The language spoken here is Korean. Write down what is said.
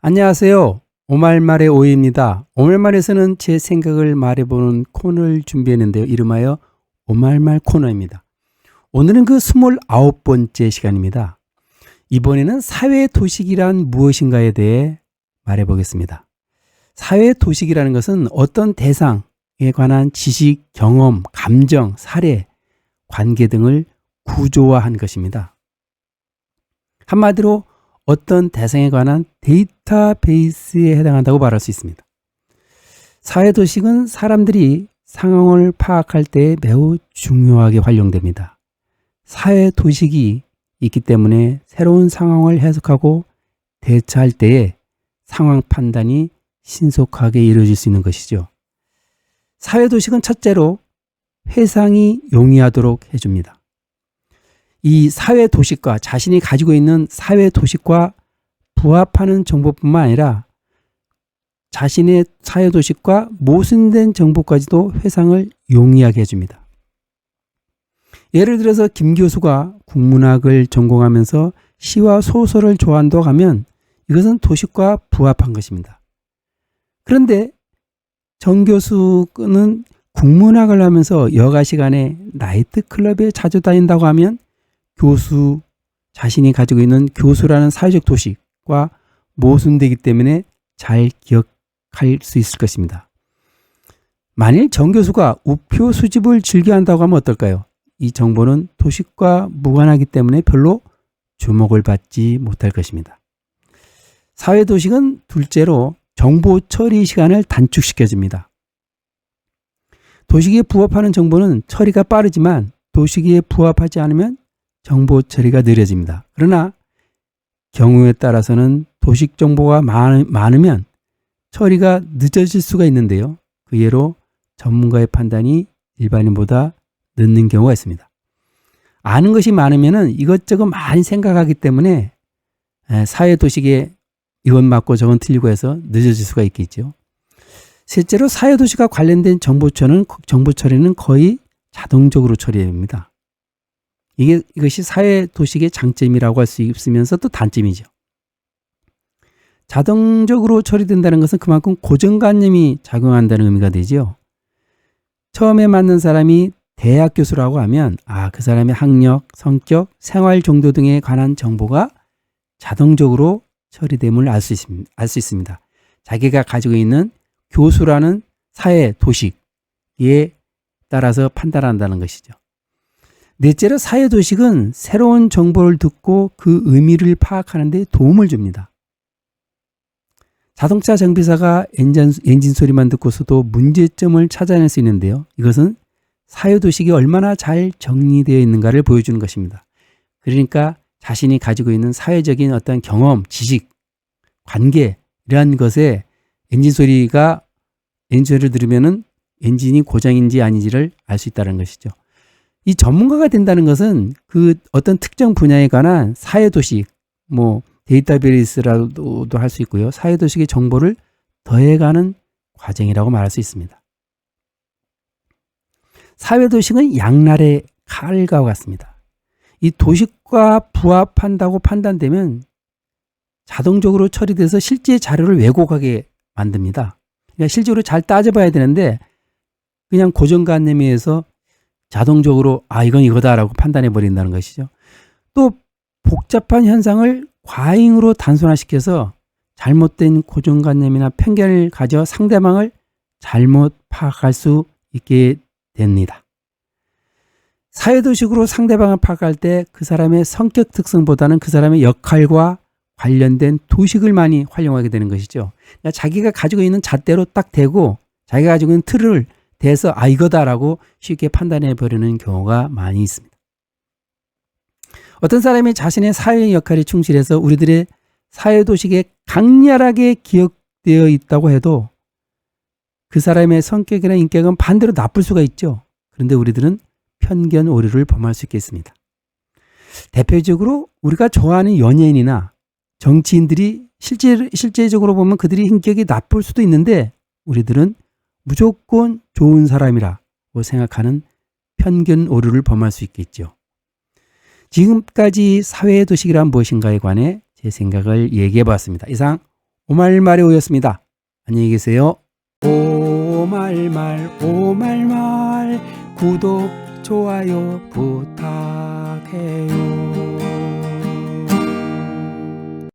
안녕하세요. 오말말의 오이입니다. 오말말에서는 제 생각을 말해보는 코너를 준비했는데요. 이름하여 오말말 코너입니다. 오늘은 그 29번째 시간입니다. 이번에는 사회 도식이란 무엇인가에 대해 말해보겠습니다. 사회 도식이라는 것은 어떤 대상에 관한 지식, 경험, 감정, 사례, 관계 등을 구조화한 것입니다. 한마디로 어떤 대상에 관한 데이터베이스에 해당한다고 말할 수 있습니다. 사회도식은 사람들이 상황을 파악할 때 매우 중요하게 활용됩니다. 사회도식이 있기 때문에 새로운 상황을 해석하고 대처할 때에 상황 판단이 신속하게 이루어질 수 있는 것이죠. 사회도식은 첫째로 회상이 용이하도록 해줍니다. 이 사회 도식과 자신이 가지고 있는 사회 도식과 부합하는 정보뿐만 아니라 자신의 사회 도식과 모순된 정보까지도 회상을 용이하게 해줍니다. 예를 들어서 김 교수가 국문학을 전공하면서 시와 소설을 좋아한다고 하면 이것은 도식과 부합한 것입니다. 그런데 정 교수는 국문학을 하면서 여가 시간에 나이트 클럽에 자주 다닌다고 하면 교수 자신이 가지고 있는 교수라는 사회적 도식과 모순되기 때문에 잘 기억할 수 있을 것입니다. 만일 정 교수가 우표 수집을 즐겨 한다고 하면 어떨까요? 이 정보는 도식과 무관하기 때문에 별로 주목을 받지 못할 것입니다. 사회 도식은 둘째로 정보 처리 시간을 단축시켜 줍니다. 도식에 부합하는 정보는 처리가 빠르지만 도식에 부합하지 않으면 정보 처리가 느려집니다. 그러나 경우에 따라서는 도식 정보가 많으면 처리가 늦어질 수가 있는데요. 그 예로 전문가의 판단이 일반인보다 늦는 경우가 있습니다. 아는 것이 많으면 이것저것 많이 생각하기 때문에 사회 도식에 이건 맞고 저건 틀리고 해서 늦어질 수가 있겠죠. 실제로 사회 도시가 관련된 정보처는 정보 처리는 거의 자동적으로 처리됩니다. 이게 이것이 사회 도식의 장점이라고 할 수 있으면서 또 단점이죠. 자동적으로 처리된다는 것은 그만큼 고정관념이 작용한다는 의미가 되죠. 처음에 만난 사람이 대학 교수라고 하면 아, 그 사람의 학력, 성격, 생활 정도 등에 관한 정보가 자동적으로 처리됨을 알 수 있습니다. 알 수 있습니다. 자기가 가지고 있는 교수라는 사회 도식에 따라서 판단한다는 것이죠. 넷째로 사회도식은 새로운 정보를 듣고 그 의미를 파악하는 데 도움을 줍니다. 자동차 정비사가 엔진, 엔진 소리만 듣고서도 문제점을 찾아낼 수 있는데요. 이것은 사회도식이 얼마나 잘 정리되어 있는가를 보여주는 것입니다. 그러니까 자신이 가지고 있는 사회적인 어떤 경험, 지식, 관계, 이러한 것에 엔진 소리가 엔진 소리를 들으면은 엔진이 고장인지 아닌지를 알 수 있다는 것이죠. 이 전문가가 된다는 것은 그 어떤 특정 분야에 관한 사회도식, 뭐 데이터베이스라도 할 수 있고요. 사회도식의 정보를 더해가는 과정이라고 말할 수 있습니다. 사회도식은 양날의 칼과 같습니다. 이 도식과 부합한다고 판단되면 자동적으로 처리돼서 실제 자료를 왜곡하게 만듭니다. 그러니까 실제로 잘 따져봐야 되는데 그냥 고정관념에 의해서 자동적으로 아 이건 이거다라고 판단해 버린다는 것이죠. 또 복잡한 현상을 과잉으로 단순화시켜서 잘못된 고정관념이나 편견을 가져 상대방을 잘못 파악할 수 있게 됩니다. 사회도식으로 상대방을 파악할 때 그 사람의 성격 특성보다는 그 사람의 역할과 관련된 도식을 많이 활용하게 되는 것이죠. 그러니까 자기가 가지고 있는 잣대로 딱 대고 자기가 가지고 있는 틀을 돼서 아 이거다라고 쉽게 판단해 버리는 경우가 많이 있습니다. 어떤 사람이 자신의 사회 역할에 충실해서 우리들의 사회 도식에 강렬하게 기억되어 있다고 해도 그 사람의 성격이나 인격은 반대로 나쁠 수가 있죠. 그런데 우리들은 편견 오류를 범할 수 있겠습니다. 대표적으로 우리가 좋아하는 연예인이나 정치인들이 실제, 실제적으로 보면 그들이 인격이 나쁠 수도 있는데 우리들은 무조건 좋은 사람이라고 생각하는 편견 오류를 범할 수 있겠죠. 지금까지 사회 도식이란 무엇인가에 관해 제 생각을 얘기해 봤습니다. 이상 오말말의 오였습니다. 안녕히 계세요. 오말말 오말말 구독 좋아요 부탁